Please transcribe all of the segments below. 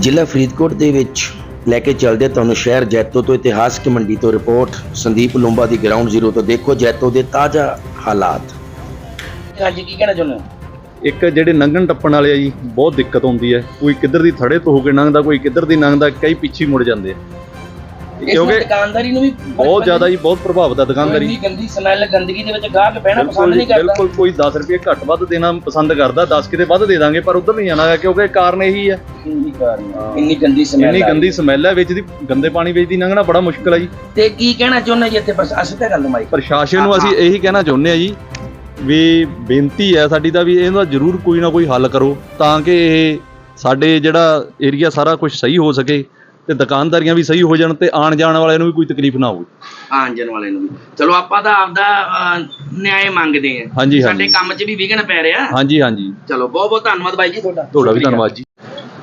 ਜ਼ਿਲ੍ਹਾ ਫਰੀਦਕੋਟ ਦੇ ਵਿੱਚ ਲੈ ਕੇ ਚੱਲਦੇ ਤੁਹਾਨੂੰ ਸ਼ਹਿਰ ਜੈਤੋ ਤੋਂ ਇਤਿਹਾਸਕ ਮੰਡੀ ਤੋਂ ਰਿਪੋਰਟ ਸੰਦੀਪ ਲੂੰਬਾ ਦੀ ਗਰਾਊਂਡ ਜ਼ੀਰੋ ਤੋਂ ਦੇਖੋ ਜੈਤੋ ਦੇ ਤਾਜ਼ਾ ਹਾਲਾਤ। ਅੱਜ ਕੀ ਕਹਿਣਾ ਚਾਹੁੰਦੇ ਹੋ? ਇੱਕ ਜਿਹੜੇ ਲੰਘਣ ਟੱਪਣ ਵਾਲੇ ਆ ਜੀ ਬਹੁਤ ਦਿੱਕਤ ਆਉਂਦੀ ਹੈ। ਕੋਈ ਕਿੱਧਰ ਦੀ ਥੜੇ ਤੋਂ ਹੋ ਕੇ ਲੰਘਦਾ ਕੋਈ ਕਿੱਧਰ ਦੀ ਲੰਘਦਾ ਕਈ ਪਿੱਛੇ ਮੁੜ ਜਾਂਦੇ ਆ। ਕਿਉਂਕਿ ਕਿਉਂਕਿ ਦੁਕਾਨਦਾਰੀ ਨੂੰ ਵੀ ਬਹੁਤ ਜ਼ਿਆਦਾ ਜੀ ਬਹੁਤ ਪ੍ਰਭਾਵਿਤ ਆ ਦੁਕਾਨਦਾਰੀ। ਗੰਦੀ ਸਮੈਲ ਗੰਦਗੀ ਦੇ ਵਿੱਚ ਗਾਹਕ ਬਹਿਣਾ ਪਸੰਦ ਬਿਲਕੁਲ ਨਹੀਂ ਕਰਦਾ। ਬਿਲਕੁਲ ਕੋਈ 10 ਰੁਪਏ ਘੱਟ ਵੱਧ ਦੇਣਾ ਪਸੰਦ ਕਰਦਾ 10 ਕਿਤੇ ਵੱਧ ਦੇ ਦਾਂਗੇ ਪਰ ਉਧਰ ਨਹੀਂ ਜਾਣਾ ਗਾ, ਕਿਉਂਕਿ ਕਾਰਨ ਇਹੀ ਹੈ। ਇੰਨੀ ਕਾਰਨ ਇੰਨੀ ਗੰਦੀ ਸਮੈਲ ਇੰਨੀ ਗੰਦੀ ਸਮੈਲ ਹੈ ਵਿੱਚ ਦੀ ਗੰਦੇ ਪਾਣੀ ਵਿੱਚ ਦੀ ਲੰਘਣਾ ਬੜਾ ਮੁਸ਼ਕਲ ਹੈ ਜੀ। ਤੇ ਕੀ ਕਹਿਣਾ ਚਾਹੁੰਦੇ ਜੀ ਇੱਥੇ ਬਸ ਅਸੀਂ ਤਾਂ ਗੱਲ ਮਾਈ ਪ੍ਰਸ਼ਾਸਨ ਨੂੰ ਅਸੀਂ ਇਹੀ ਕਹਿਣਾ ਚਾਹੁੰਦੇ ਆ ਜੀ ਵੀ ਬੇਨਤੀ ਹੈ ਸਾਡੀ ਦਾ ਵੀ ਇਹਦਾ ਜ਼ਰੂਰ ਕੋਈ ਨਾ ਕੋਈ ਹੱਲ ਕਰੋ ਤਾਂ ਕਿ ਇਹ ਸਾਡੇ ਜਿਹੜਾ ਏਰੀਆ ਸਾਰਾ ਕੁਝ ਸਹੀ ਹੋ ਸਕੇ। ਤੇ ਦੁਕਾਨਦਾਰੀਆਂ ਵੀ ਸਹੀ ਹੋ ਜਾਣ ਤੇ ਆਣ ਜਾਣ ਵਾਲਿਆਂ ਨੂੰ ਵੀ ਕੋਈ ਤਕਲੀਫ ਨਾ ਹੋਵੇ। ਆਂਜਨ ਵਾਲੇ ਨੂੰ ਵੀ। ਚਲੋ ਆਪਾਂ ਤਾਂ ਆਪਦਾ ਅਹ, ਨਿਆਂ ਮੰਗਦੇ ਆ ਹਾਂਜੀ, ਸਾਡੇ ਹਾਂਜੀ। ਕੰਮ 'ਚ ਵੀ ਵਿਘਨ ਪੈ ਰਿਹਾ। ਹਾਂਜੀ ਹਾਂਜੀ। ਚਲੋ ਬਹੁਤ ਬਹੁਤ ਧੰਨਵਾਦ ਬਾਈ ਜੀ ਤੁਹਾਡਾ। ਤੁਹਾਡਾ ਵੀ ਧੰਨਵਾਦ ਜੀ।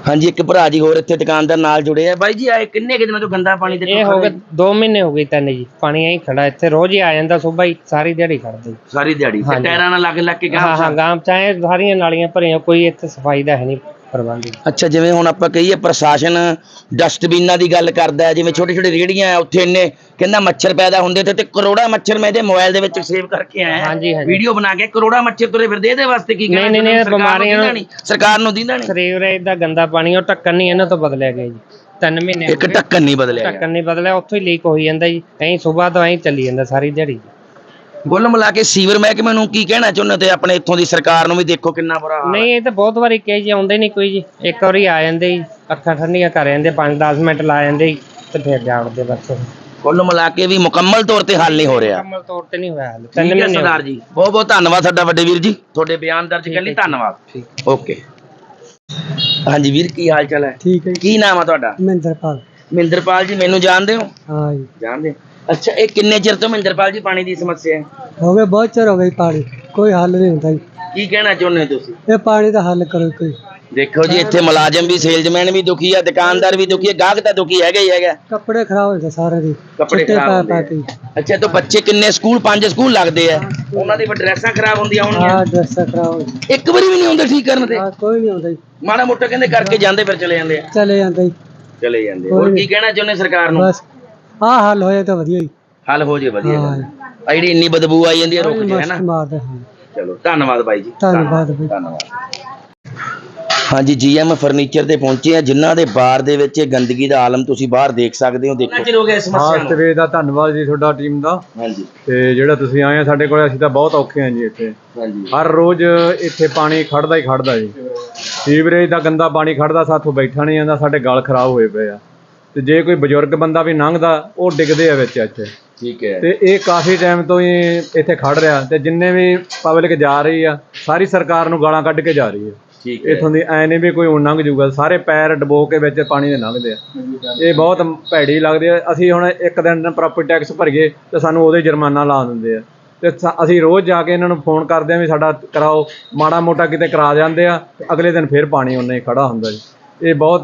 ਹਾਂਜੀ ਇੱਕ ਭਰਾ ਜੀ ਹੋਰ ਇੱਥੇ ਦੁਕਾਨਦਾਰ ਨਾਲ ਜੁੜੇ ਆ। ਬਾਈ ਜੀ ਆਏ ਕਿੰਨੇ ਕਿ ਦਿਨਾਂ ਤੋਂ ਗੰਦਾ ਪਾਣੀ ਦੇ ਇਹ ਹੋ ਗਏ 2 ਮਹੀਨੇ ਹੋ ਗਏ ਤਿੰਨ ਜੀ। ਪਾਣੀ ਐਂ ਖੜਾ ਇੱਥੇ ਰੋਜ਼ ਹੀ ਆ ਜਾਂਦਾ ਸੁਬਾਹ ਹੀ ਸਾਰੀ ਦਿਹਾੜੀ ਖੜਦਾ। ਸਾਰੀ ਦਿਹਾੜੀ। ਤੇ ਹਾਂਜੀ। ਟਾਇਰਾਂ ਨਾਲ ਲੱਗ ਲੱਗ ਕੇ ਹਾਂ ਹਾਂ ਗਾਂ ਗਾਮ ਚ ਐਂ ਸਾਰੀਆਂ ਨਾਲੀਆਂ ਭਰੀਆਂ ਕੋਈ ਇੱਥੇ ਸਫ਼ਾਈ ਦਾ ਹੈ ਨਹੀਂ। ਪ੍ਰਬੰਧ। ਅੱਛਾ ਜਿਵੇਂ ਹੁਣ ਆਪਾਂ ਕਹੀਏ ਪ੍ਰਸ਼ਾਸਨ ਡਸਟਬਿਨਾਂ ਦੀ ਗੱਲ ਕਰਦਾ ਹੈ ਜਿਵੇਂ ਛੋਟੇ ਛੋਟੇ ਰੇੜੀਆਂ ਆ ਉੱਥੇ ਇੰਨੇ ਕਹਿੰਦਾ ਮੱਛਰ ਪੈਦਾ ਹੁੰਦੇ ਤੇ ਤੇ ਕਰੋੜਾ ਮੱਛਰ ਮੈਂ ਇਹਦੇ ਮੋਬਾਈਲ ਦੇ ਵਿੱਚ ਸੇਵ ਕਰਕੇ ਆਇਆ ਹਾਂਜੀ, ਹਾਂਜੀ। ਵੀਡੀਓ ਬਣਾ ਕੇ ਕਰੋੜਾ ਮੱਛਰ ਤੁਰੇ ਫਿਰਦੇ ਇਹਦੇ ਵਾਸਤੇ ਕੀ ਨਹੀਂ, ਨਹੀਂ, ਨਹੀਂ? ਸਰਕਾਰ ਨੂੰ ਬਿਮਾਰੀਆਂ ਦਿੰਦਾ ਨਹੀਂ ਸਰਕਾਰ ਨੂੰ ਦਿੰਦਾ ਨਹੀਂ ਸੀਵਰੇਜ ਦਾ ਗੰਦਾ ਪਾਣੀ ਉਹ ਢੱਕਣ ਨਹੀਂ ਇਹਨਾਂ ਤੋਂ ਬਦਲਿਆ ਗਿਆ ਜੀ ਤਿੰਨ ਮਹੀਨੇ ਹੋ ਇੱਕ ਗਏ, ਢੱਕਣ ਨਹੀਂ ਬਦਲਿਆ ਗਿਆ। ਢੱਕਣ ਨਹੀਂ ਬਦਲਿਆ ਉੱਥੋਂ ਹੀ ਲੀਕ ਹੋਈ ਜਾਂਦਾ ਜੀ ਐਂ ਸਵੇਰ ਤੋਂ ਐਂ ਚੱਲੀ ਜਾਂਦਾ ਸਾਰੀ ਦਿਹਾੜੀ ਕੁੱਲ ਮਿਲਾ ਕੇ ਸੀਵਰ ਮਹਿਕਮੇ ਨੂੰ ਕੀ ਕਹਿਣਾ ਚਾਹੁੰਦੇ ਤੇ ਆਪਣੇ ਇੱਥੋਂ ਦੀ ਸਰਕਾਰ ਨੂੰ ਵੀ ਦੇਖੋ ਕਿੰਨਾ ਬੁਰਾ ਹਾਲ ਹੈ। ਨਹੀਂ ਇਹ ਤਾਂ ਬਹੁਤ ਵਾਰੀ ਕਹੇ ਜੀ ਆਉਂਦੇ ਨਹੀਂ ਕੋਈ ਜੀ। ਇੱਕ ਵਾਰੀ ਆ ਜਾਂਦੇ ਜੀ ਅੱਖਾਂ ਠੰਡੀਆਂ ਕਰ ਜਾਂਦੇ 5-10 ਮਿੰਟ ਲਾ ਜਾਂਦੇ ਜੀ ਤੇ ਫਿਰ ਜਾਣਦੇ ਬਸ। ਕੁੱਲ ਮਿਲਾ ਕੇ ਵੀ ਮੁਕੰਮਲ ਤੌਰ ਤੇ ਹੱਲ ਨਹੀਂ ਹੋ ਰਿਹਾ। ਮੁਕੰਮਲ ਤੌਰ ਤੇ ਨਹੀਂ ਹੋਇਆ ਹਾਲੇ ਠੀਕ ਹੈ ਮਹੀਨੇ ਸਰਦਾਰ। ਜੀ ਬਹੁਤ ਬਹੁਤ ਧੰਨਵਾਦ ਤੁਹਾਡਾ ਵੱਡੇ ਵੀਰ ਜੀ। ਤੁਹਾਡੇ ਬਿਆਨ ਦਰਜ ਕਰਨ ਲਈ ਧੰਨਵਾਦ। ਠੀਕ। ਓਕੇ। ਹਾਂਜੀ ਵੀਰ ਕੀ ਹਾਲ ਚਾਲ ਹੈ? ਠੀਕ ਹੈ ਕੀ ਨਾਮ ਆ ਤੁਹਾਡਾ? ਮਹਿੰਦਰਪਾਲ। ਮਹਿੰਦਰਪਾਲ ਜੀ ਮੈਨੂੰ ਜਾਣਦੇ ਹੋ? ਹਾਂ ਜੀ। ਜਾਣਦੇ ਹੋ? ਅੱਛਾ ਇਹ ਕਿੰਨੇ ਚਿਰ ਤੋਂ ਮਹਿੰਦਰਪਾਲ ਜੀ ਪਾਣੀ ਦੀ ਸਮੱਸਿਆ ਹੈ? ਹੋ ਗਏ ਬਹੁਤ ਚਿਰ ਹੋ ਗਈ ਪਾਣੀ ਕੋਈ ਹੱਲ ਨਹੀਂ ਹੁੰਦਾ ਜੀ। ਕੀ ਕਹਿਣਾ ਚਾਹੁੰਦੇ ਹੋ ਤੁਸੀਂ? ਇਹ ਪਾਣੀ ਦਾ ਹੱਲ ਕਰੋ ਕੋਈ। ਦੇਖੋ ਜੀ ਇੱਥੇ ਮੁਲਾਜ਼ਮ ਵੀ ਸੇਲਜ਼ਮੈਨ ਵੀ ਦੁਖੀ ਆ ਦੁਕਾਨਦਾਰ ਵੀ ਦੁਖੀ ਆ ਗਾਹਕ ਤਾਂ ਦੁਖੀ ਹੈਗਾ ਹੀ ਹੈਗਾ। ਕੱਪੜੇ ਖਰਾਬ ਹੋ ਗਏ ਸਾਰੇ ਦੇ। ਕੱਪੜੇ ਚਿੱਟੇ ਖਰਾਬ ਪਾ ਹੁੰਦੇ ਪਾ। ਕੇ। ਅੱਛਾ ਤਾਂ ਬੱਚੇ ਕਿੰਨੇ ਸਕੂਲ ਪੰਜ ਸਕੂਲ ਲੱਗਦੇ ਆ? ਉਹਨਾਂ ਦੀ ਡਰੈਸਾਂ ਖਰਾਬ ਹੁੰਦੀਆਂ ਹਾਂ ਹੋਣਗੀਆਂ ਡਰੈਸ ਖਰਾਬ ਹੋ ਗਈ ਇੱਕ ਵਾਰੀ ਵੀ ਨਹੀਂ ਆਉਂਦੇ ਠੀਕ ਕਰਨ ਤੇ ਹਾਂ ਕੋਈ ਨਹੀਂ ਆਉਂਦਾ ਜੀ। ਮਾੜਾ ਮੋਟਾ ਕਹਿੰਦੇ ਕਰਕੇ ਜਾਂਦੇ ਫਿਰ ਚਲੇ ਜਾਂਦੇ ਆ। ਚਲੇ ਜਾਂਦਾ ਜੀ। ਚਲੇ ਜਾਂਦੇ ਹੋਰ ਕੀ ਕਹਿਣਾ ਚਾਹੁੰਦੇ ਸਰਕਾਰ ਨੂੰ? ਬਸ ਆਹ ਹੱਲ ਹੋਇਆ ਤਾਂ ਵਧੀਆ ਜੀ ਹੱਲ ਹੋ ਜੇ ਵਧੀਆ ਹਾਂ। ਆ ਜਿਹੜੀ ਇੰਨੀ ਬਦਬੂ ਆਈ ਜਾਂਦੀ ਹੈ ਰੁਕ ਜੇ ਹੈ ਨਾ? ਮਸਤ ਮਾਰਦੇ ਹਾਂ। ਚਲੋ ਧੰਨਵਾਦ ਬਾਈ ਜੀ। ਧੰਨਵਾਦ ਬਾਈ। ਧੰਨਵਾਦ। ਹਾਂਜੀ ਜੀਐਮ ਫਰਨੀਚਰ ਤੇ ਪਹੁੰਚੇ ਆ ਜਿਨ੍ਹਾਂ ਦੇ ਬਾਰ ਦੇ ਵਿੱਚ ਇਹ ਗੰਦਗੀ ਦਾ ਆਲਮ ਤੁਸੀਂ ਬਾਹਰ ਦੇਖ ਸਕਦੇ ਹੋ ਦੇਖੋ। ਚਿਰ ਹੋ ਗਿਆ ਇਸ ਹਾਂ ਸਮੱਸਿਆ ਨੂੰ ਸਵੇਰ ਦਾ ਧੰਨਵਾਦ ਜੀ ਤੁਹਾਡਾ ਟੀਮ ਦਾ। ਹਾਂਜੀ। ਤੇ ਜਿਹੜਾ ਤੁਸੀਂ ਆਏ ਆ ਸਾਡੇ ਕੋਲ ਅਸੀਂ ਤਾਂ ਬਹੁਤ ਔਖੇ ਆ ਜੀ ਇੱਥੇ। ਹਾਂਜੀ। ਹਰ ਰੋਜ਼ ਇੱਥੇ ਪਾਣੀ ਖੜਦਾ ਹੀ ਖੜਦਾ ਜੀ। ਸੀਵਰੇਜ ਦਾ ਗੰਦਾ ਪਾਣੀ ਖੜਦਾ ਸਾਥੋਂ ਬੈਠਾ ਨਹੀਂ ਜਾਂਦਾ ਸਾਡੇ ਗਲ ਖਰਾਬ ਹੋਏ ਪਏ ਆ। ਤੇ ਜੇ ਕੋਈ ਬਜ਼ੁਰਗ ਬੰਦਾ ਵੀ ਲੰਘਦਾ ਉਹ ਡਿੱਗਦੇ ਆ ਵਿੱਚ ਇੱਥੇ। ਠੀਕ ਹੈ। ਤੇ ਇਹ ਕਾਫੀ ਟਾਈਮ ਤੋਂ ਹੀ ਇੱਥੇ ਖੜ ਰਿਹਾ। ਤੇ ਜਿੰਨੇ ਵੀ ਪਬਲਿਕ ਜਾ ਰਹੀ ਆ ਸਾਰੀ ਸਰਕਾਰ ਨੂੰ ਗਾਲਾਂ ਕੱਢ ਕੇ ਜਾ ਰਹੀ ਹੈ ਠੀਕ ਹੈ। ਇਥੋਂ ਦੀ ਐ ਨਹੀਂ ਵੀ ਕੋਈ ਹੁਣ ਲੰਘ ਜੂਗਾ। ਸਾਰੇ ਪੈਰ ਡਬੋ ਕੇ ਵਿੱਚ ਪਾਣੀ ਦੇ ਲੰਘਦੇ ਆ। ਇਹ ਬਹੁਤ ਭੈੜੀ ਲੱਗਦੀ ਆ। ਅਸੀਂ ਹੁਣ ਇੱਕ ਦਿਨ ਪ੍ਰਾਪਰਟੀ ਟੈਕਸ ਭਰੀਏ ਤੇ ਸਾਨੂੰ ਉਹਦੇ ਜੁਰਮਾਨਾ ਲਾ ਦਿੰਦੇ ਆ। ਤੇ ਅਸੀਂ ਰੋਜ਼ ਜਾ ਕੇ ਇਹਨਾਂ ਨੂੰ ਫੋਨ ਕਰਦੇ ਆ ਵੀ ਸਾਡਾ ਕਰਾਓ। ਮਾੜਾ ਮੋਟਾ ਕਿਤੇ ਕਰਾ ਜਾਂਦੇ ਆ ਅਗਲੇ ਦਿਨ ਫਿਰ ਪਾਣੀ ਉਹਨੇ ਖੜਾ ਹੁੰਦਾ ਜੀ। ਇਹ ਬਹੁਤ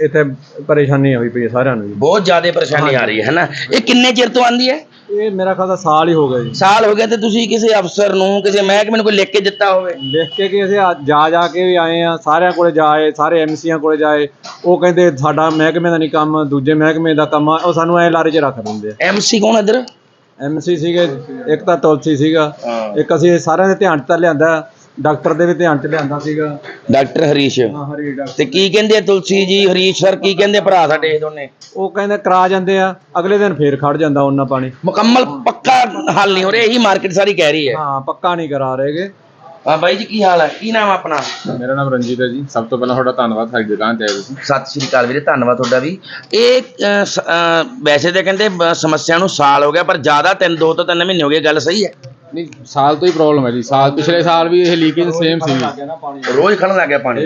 ਇੱਥੇ ਪਰੇਸ਼ਾਨੀ ਹੋਈ ਪਈ ਹੈ ਸਾਰਿਆਂ ਨੂੰ ਜੀ। ਬਹੁਤ ਜ਼ਿਆਦਾ ਪਰੇਸ਼ਾਨੀ ਆ ਰਹੀ ਹੈ ਹੈਨਾ? ਇਹ ਕਿੰਨੇ ਚਿਰ ਤੋਂ ਆਂਦੀ ਹੈ? ਇਹ ਮੇਰਾ ਦਾ ਸਾਲ ਹੀ ਹੋ ਗਿਆ ਜੀ। ਸਾਲ ਹੋ ਗਿਆ ਤੇ ਤੁਸੀਂ ਕਿਸੇ ਅਫਸਰ ਨੂੰ ਕਿਸੇ ਮਹਿਕਮੇ ਨੂੰ ਕੋਈ ਲਿਖ ਕੇ ਦਿੱਤਾ ਹੋਵੇ? ਲਿਖ ਕੇ ਕਿ ਅਸੀਂ ਜਾ ਜਾ ਕੇ ਵੀ ਆਏ ਆ ਸਾਰਿਆਂ ਕੋਲੇ ਜਾਏ ਸਾਰੇ ਐਮਸੀਆਂ ਕੋਲੇ ਜਾਏ। ਉਹ ਕਹਿੰਦੇ ਸਾਡਾ ਮਹਿਕਮੇ ਦਾ ਨਹੀਂ ਕੰਮ ਦੂਜੇ ਮਹਿਕਮੇ ਦਾ ਕੰਮ ਆ ਉਹ ਸਾਨੂੰ ਐ ਲਾਰੇ 'ਚ ਰੱਖ ਦਿੰਦੇ ਆ। ਐਮਸੀ ਕੌਣ ਇੱਧਰ? ਐਮਸੀ ਸੀਗੇ ਇੱਕ ਤਾਂ ਤੁਲਸੀ ਸੀਗਾ ਇੱਕ ਅਸੀਂ ਸਾਰਿਆਂ ਦੇ ਧਿਆਨ 'ਚ ਤਾਂ ਲਿਆਂਦਾ। ਡਾਕਟਰ ਦੇ ਵੀ ਧਿਆਨ 'ਚ ਲਿਆਂਦਾ ਸੀਗਾ। ਡਾਕਟਰ ਹਰੀਸ਼। ਹਾਂ ਹਰੀ ਡਾਕਟਰ। ਤੇ ਕੀ ਕਹਿੰਦੇ ਆ ਤੁਲਸੀ ਜੀ ਹਰੀਸ਼ ਸਰ ਕੀ ਕਹਿੰਦੇ ਭਰਾ ਸਾਡੇ ਇਹ ਦੋਨੇ? ਉਹ ਕਹਿੰਦੇ ਕਰਾ ਜਾਂਦੇ ਆ ਅਗਲੇ ਦਿਨ ਫੇਰ ਖੜ ਜਾਂਦਾ ਉਹਨਾਂ ਪਾਣੀ। ਮੁਕੰਮਲ ਪੱਕਾ ਹੱਲ ਨਹੀਂ ਹੋ ਰਿਹਾ ਇਹੀ ਮਾਰਕੀਟ ਸਾਰੀ ਕਹਿ ਰਹੀ ਹੈ। ਹਾਂ ਪੱਕਾ ਨਹੀਂ ਕਰਾ ਰਹੇਗੇ ਹਾਂ ਬਾਈ ਜੀ ਕੀ ਹਾਲ ਹੈ? ਕੀ ਨਾਮ ਆਪਣਾ? ਮੇਰਾ ਨਾਮ ਰਣਜੀਤ ਹੈ ਜੀ। ਸਭ ਤੋਂ ਪਹਿਲਾਂ ਤੁਹਾਡਾ ਧੰਨਵਾਦ ਸਾਡੀ ਦੁਕਾਨ ਤੇ ਆਏ ਤੁਸੀਂ। ਸਤਿ ਸ਼੍ਰੀ ਅਕਾਲ ਵੀਰੇ ਧੰਨਵਾਦ ਤੁਹਾਡਾ ਵੀ। ਇਹ ਅਹ, ਸ- ਅਹ, ਵੈਸੇ ਤਾਂ ਕਹਿੰਦੇ ਬ- ਸਮੱਸਿਆ ਨੂੰ ਸਾਲ ਹੋ ਗਿਆ ਪਰ ਜ਼ਿਆਦਾ ਤਿੰਨ ਦੋ ਤੋਂ ਤਿੰਨ ਮਹੀਨੇ ਹੋ ਗਏ ਗੱਲ ਸਹੀ ਹੈ? ਨਹੀਂ ਸਾਲ ਤੋਂ ਹੀ ਪ੍ਰੋਬਲਮ ਹੈ ਜੀ। ਸਾਲ ਪਿਛਲੇ ਸਾਲ ਵੀ ਇਹ ਲੀਕੇਜ ਸੇਮ ਸੀ ਰੋਜ਼ ਖੜਨ ਲੱਗ ਗਿਆ ਪਾਣੀ।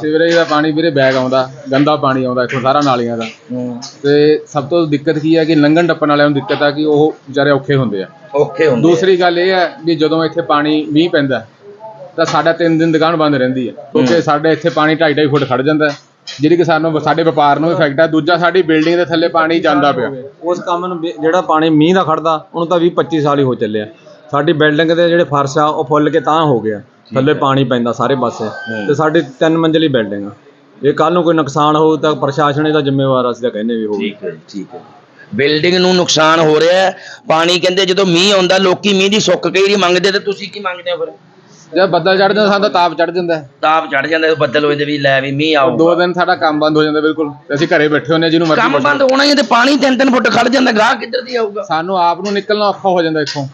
ਸੀਵਰੇਜ ਦਾ ਪਾਣੀ ਵੀਰੇ ਬੈਗ ਆਉਂਦਾ ਗੰਦਾ ਪਾਣੀ ਆਉਂਦਾ ਇੱਥੋਂ ਸਾਰਾ ਨਾਲੀਆਂ ਦਾ। ਤੇ ਸਭ ਤੋਂ ਦਿੱਕਤ ਕੀ ਹੈ ਕਿ ਲੰਘਣ ਟੱਪਣ ਵਾਲਿਆਂ ਨੂੰ ਦਿੱਕਤ ਆ ਕਿ ਉਹ ਵਿਚਾਰੇ ਔਖੇ ਹੁੰਦੇ ਆ। ਔਖੇ ਹੁੰਦੇ ਆ। ਦੂਸਰੀ ਗੱਲ ਇਹ ਹੈ ਵੀ ਜਦੋਂ ਇੱਥੇ ਪਾਣੀ ਮੀਂਹ ਪੈਂਦਾ ਤਾਂ ਸਾਡਾ ਤਿੰਨ ਦਿਨ ਦੁਕਾਨ ਬੰਦ ਰਹਿੰਦੀ ਹੈ। ਕਿਉਂਕਿ ਸਾਡੇ ਇੱਥੇ ਪਾਣੀ 2.5 ਫੁੱਟ ਖੜ ਜਾਂਦਾ ਜਿਹੜੀ ਕਿ ਸਾਨੂੰ ਸਾਡੇ ਵਪਾਰ ਨੂੰ ਇਫੈਕਟ ਹੈ ਦੂਜਾ ਸਾਡੀ ਬਿਲਡਿੰਗ ਦੇ ਥੱਲੇ ਪਾਣੀ ਜਾਂਦਾ ਪਿਆ। ਉਸ ਕੰਮ ਨੂੰ ਜਿਹੜਾ ਪਾਣੀ ਮੀਂਹ ਦਾ ਖੜਦਾ ਉਹਨੂੰ ਤਾਂ 20 25 ਸਾਲ ਹੀ ਹੋ ਚੱਲਿਆ ਸਾਡੀ ਬਿਲਡਿੰਗ ਦੇ ਜਿਹੜੇ ਫਰਸ਼ ਆ ਉਹ ਫੁੱਲ ਕੇ ਤਾਂ ਹੋ ਗਿਆ ਥੱਲੇ ਪਾਣੀ ਪੈਂਦਾ ਸਾਰੇ ਪਾਸੇ। ਤੇ ਸਾਡੀ ਤਿੰਨ ਮੰਜ਼ਲੀ ਬਿਲਡਿੰਗ ਆ। ਇਹ ਕੱਲ ਨੂੰ ਕੋਈ ਨੁਕਸਾਨ ਹੋਊ ਤਾਂ ਪ੍ਰਸ਼ਾਸਨ ਇਹਦਾ ਜ਼ਿੰਮੇਵਾਰ ਅਸੀਂ ਤਾਂ ਕਹਿੰਦੇ ਵੀ ਹੋਊ। ਠੀਕ ਹੈ ਠੀਕ ਹੈ। ਬਿਲਡਿੰਗ ਨੂੰ ਨੁਕਸਾਨ ਹੋ ਰਿਹਾ ਹੈ। ਪਾਣੀ ਕਹਿੰਦੇ ਜਦੋਂ ਮੀਂਹ ਆਉਂਦਾ ਲੋਕੀ ਮੀਂਹ ਦੀ ਸੁੱਕ ਕਈ ਵਾਰੀ ਮੰਗਦੇ ਤੇ ਤੁਸੀਂ ਕੀ ਮੰਗਦੇ ਹੋ ਫਿਰ? ਜਦ ਬੱਦਲ ਚੜ ਜਾਂਦਾ ਸਾਨੂੰ ਤਾਂ ਤਾਪ ਚੜ ਜਾਂਦਾ ਹੈ। ਤਾਪ ਚੜ ਜਾਂਦਾ ਬੱਦਲ ਹੋਏ ਤੇ ਵੀ ਲੈ ਵੀ ਮੀਂਹ ਆਊਗਾ। ਦੋ ਦਿਨ ਸਾਡਾ ਕੰਮ ਬੰਦ ਹੋ ਜਾਂਦਾ ਬਿਲਕੁਲ। ਤੇ ਅਸੀਂ ਘਰੇ ਬੈਠੇ ਹੁੰਦੇ ਹਾਂ ਜਿਹਨੂੰ ਮਰਜ਼ੀ ਕੰਮ ਪੁੱਛ ਲਓ। ਬੰਦ ਹੋਣਾ ਹੀ ਹੈ ਤੇ ਪਾਣੀ ਤਿੰਨ ਤਿੰਨ ਫੁੱਟ ਖੜ ਜਾਂਦਾ ਗਾਹ ਕਿੱਧਰ ਦੀ ਆਊਗਾ? ਸਾਨੂੰ ਆਪ ਨੂੰ ਨਿਕਲਣਾ ਔਖਾ ਹੋ ਜਾਂਦਾ ਇੱਥੋਂ।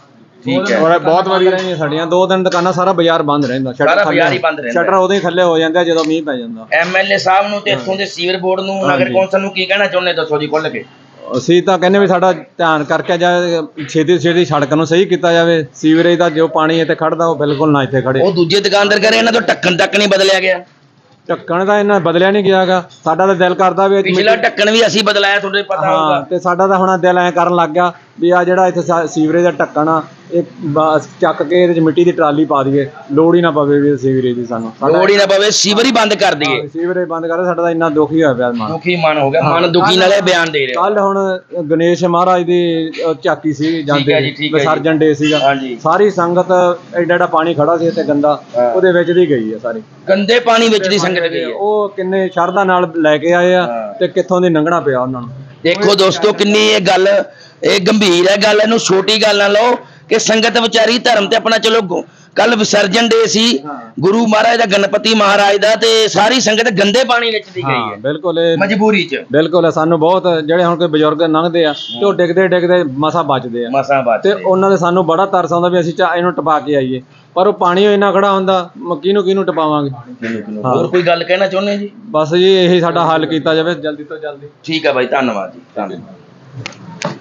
ਠੀਕ ਹੈ। ਔਰ ਬਹੁਤ ਵਾਰੀ ਰਹਿੰਦੀਆਂ ਸਾਡੀਆਂ। ਦੋ ਦਿਨ ਦੁਕਾਨਾਂ ਸਾਰਾ ਬਾਜ਼ਾਰ ਬੰਦ ਰਹਿੰਦਾ। ਸ਼ਟਰ ਸਾਰਾ ਥੱਲੇ- ਬਾਜ਼ਾਰ ਹੀ ਬੰਦ ਰਹਿੰਦਾ। ਸ਼ਟਰ ਉਦੋਂ ਹੀ ਥੱਲੇ ਹੋ ਜਾਂਦੇ ਜਦੋਂ ਮੀਂਹ ਪੈ ਜਾਂਦਾ। ਐਮਐਲਏ ਸਾਹਿਬ ਨੂੰ ਤੇ ਇੱਥੋਂ ਦੇ ਸੀਵਰ ਬੋਰਡ ਨੂੰ ਨਗਰ ਕੌਂਸਲ ਨੂੰ ਕੀ ਕਹਿਣਾ ਚਾਹੁੰਦੇ? ਦੱਸੋ ਜੀ ਖੁੱਲ ਕੇ। ਅਸੀਂ ਤਾਂ ਕਹਿੰਦੇ ਵੀ ਸਾਡਾ ਧਿਆਨ ਕਰਕੇ ਜਾ ਛੇਤੀ ਛੇਤੀ ਸੜਕ ਨੂੰ ਸਹੀ ਕੀਤਾ ਜਾਵੇ। ਸੀਵਰੇਜ ਦਾ ਜੋ ਪਾਣੀ ਇੱਥੇ ਖੜਦਾ ਉਹ ਬਿਲਕੁਲ ਨਾ ਇੱਥੇ ਖੜੇ। ਉਹ ਦੂਜੇ ਦੁਕਾਨਦਾਰ ਕਰੇ ਇਹਨਾਂ ਤੋਂ ਢੱਕਣ ਤੱਕ ਨਹੀਂ ਬਦਲਿਆ ਗਿਆ। ਢੱਕਣ ਦਾ ਇਹਨਾਂ ਬਦਲਿਆ ਨਹੀਂ ਗਿਆਗਾ। ਸਾਡਾ ਤਾਂ ਦਿਲ ਕਰਦਾ ਵੀ ਪਿਛਲਾ ਢੱਕਣ ਵੀ ਅਸੀਂ ਬਦਲਾਇਆ ਤੁਹਾਡੇ ਪਤਾ ਹੋਊਗਾ। ਤੇ ਸਾਡਾ ਤਾਂ ਹੁਣ ਦਿਲ ਐ ਕਰਨ ਲੱਗ ਗਿਆ। ਵੀ ਆ ਜਿਹੜਾ ਇੱਥੇ ਸਾ- ਸੀਵਰੇਜ ਦਾ ਢੱਕਣ ਆ ਇਹ ਬਸ ਚੱਕ ਕੇ ਇਹਦੇ ਚ ਮਿੱਟੀ ਦੀ ਟਰਾਲੀ ਪਾ ਦਈਏ। ਲੋੜ ਹੀ ਨਾ ਪਵੇ ਵੀ ਸੀਵਰੇਜ ਦੀ ਸਾਨੂੰ। ਲੋੜ ਹੀ ਨਾ ਪਵੇ ਸੀਵਰ ਹੀ ਬੰਦ ਕਰ ਦਈਏ। ਸੀਵਰੇਜ ਬੰਦ ਕਰ ਸਾਡਾ ਤਾਂ ਇੰਨਾ ਦੁਖੀ ਹੋਇਆ ਪਿਆ ਮਨ ਦੁਖੀ ਮਨ ਹੋ ਗਿਆ ਮਨ ਦੁਖੀ ਨਾਲੇ ਬਿਆਨ ਦੇ ਰਿਹਾ। ਕੱਲ ਹੁਣ ਗਣੇਸ਼ ਮਹਾਰਾਜ ਦੀ ਅਹ, ਝਾਕੀ ਸੀ ਹੈ ਜਾਂਦੇ ਜੀ, ਠੀਕ ਹੈ ਜੀ। ਵਿਸਰਜਨ ਡੇ ਸੀਗਾ। ਹਾਂਜੀ। ਸਾਰੀ ਸੰਗਤ ਐਡਾ ਐਡਾ ਪਾਣੀ ਖੜਾ ਸੀ ਇੱਥੇ ਗੰਦਾ ਹਾਂ। ਉਹਦੇ ਵਿੱਚ ਦੀ ਗਈ ਹੈ ਸਾਰੀ। ਗੰਦੇ ਪਾਣੀ ਵਿੱਚ ਦੀ ਸੰਗਤ ਗਈ ਹੈ। ਉਹ ਕਿੰਨੇ ਸ਼ਰਧਾ ਨਾਲ ਲੈ ਕੇ ਆਏ ਆ ਹਾਂ। ਤੇ ਕਿੱਥੋਂ ਦੀ ਲੰਘਣਾ ਪਿਆ ਉਹਨਾਂ ਨੂੰ। ਦੇਖੋ ਦੋਸਤੋ ਕਿੰਨੀ ਇਹ ਗੱਲ ਇਹ ਗੰਭੀਰ ਹੈ ਗੱਲ ਇਹਨੂੰ ਛੋਟੀ ਗੱਲ ਨਾ ਲਓ ਕਿ ਸੰਗਤ ਵਿਚਾਰੀ ਧਰਮ ਤੇ ਆਪਣਾ ਚਲੋ ਕੱਲ ਵਿਸਰਜਨ ਡੇ ਸੀ ਗੁਰੂ ਮਹਾਰਾਜ ਦਾ ਗਣਪਤੀ ਮਹਾਰਾਜ ਦਾ ਤੇ ਸਾਰੀ ਸੰਗਤ ਗੰਦੇ ਪਾਣੀ ਵਿੱਚ ਦੀ ਗਈ ਹਾਂ ਹੈ। ਬਿਲਕੁਲ ਇਹ ਮਜਬੂਰੀ 'ਚ। ਬਿਲਕੁਲ ਸਾਨੂੰ ਬਹੁਤ ਜਿਹੜੇ ਹੁਣ ਕੋਈ ਬਜ਼ੁਰਗ ਲੰਘਦੇ ਆ ਤੇ ਉਹ ਡਿੱਗਦੇ ਡਿੱਗਦੇ ਮਸਾ ਬਚਦੇ ਆ। ਮਸਾਂ ਬਾਤ ਤੇ ਉਹਨਾਂ ਦੇ ਸਾਨੂੰ ਬੜਾ ਤਰਸ ਆਉਂਦਾ ਵੀ ਅਸੀਂ ਚਾ ਇਹਨੂੰ ਟਪਾ ਕੇ ਆਈਏ। ਪਰ ਉਹ ਪਾਣੀ ਇੰਨਾ ਖੜਾ ਹੁੰਦਾ ਮ- ਕਿਹਨੂੰ ਕਿਹਨੂੰ ਟਪਾਵਾਂਗੇ? ਹੋਰ ਕੋਈ ਗੱਲ ਕਹਿਣਾ ਚਾਹੁੰਦੇ ਜੀ? ਬਸ ਜੀ ਇਹੀ ਸਾਡਾ ਹੱਲ ਕੀਤਾ ਜਾਵੇ ਜਲਦੀ ਤੋਂ ਜਲਦੀ। ਠੀਕ ਹੈ ਬਾਈ ਧੰਨਵਾਦ ਜੀ ਧੰਨਵਾਦ।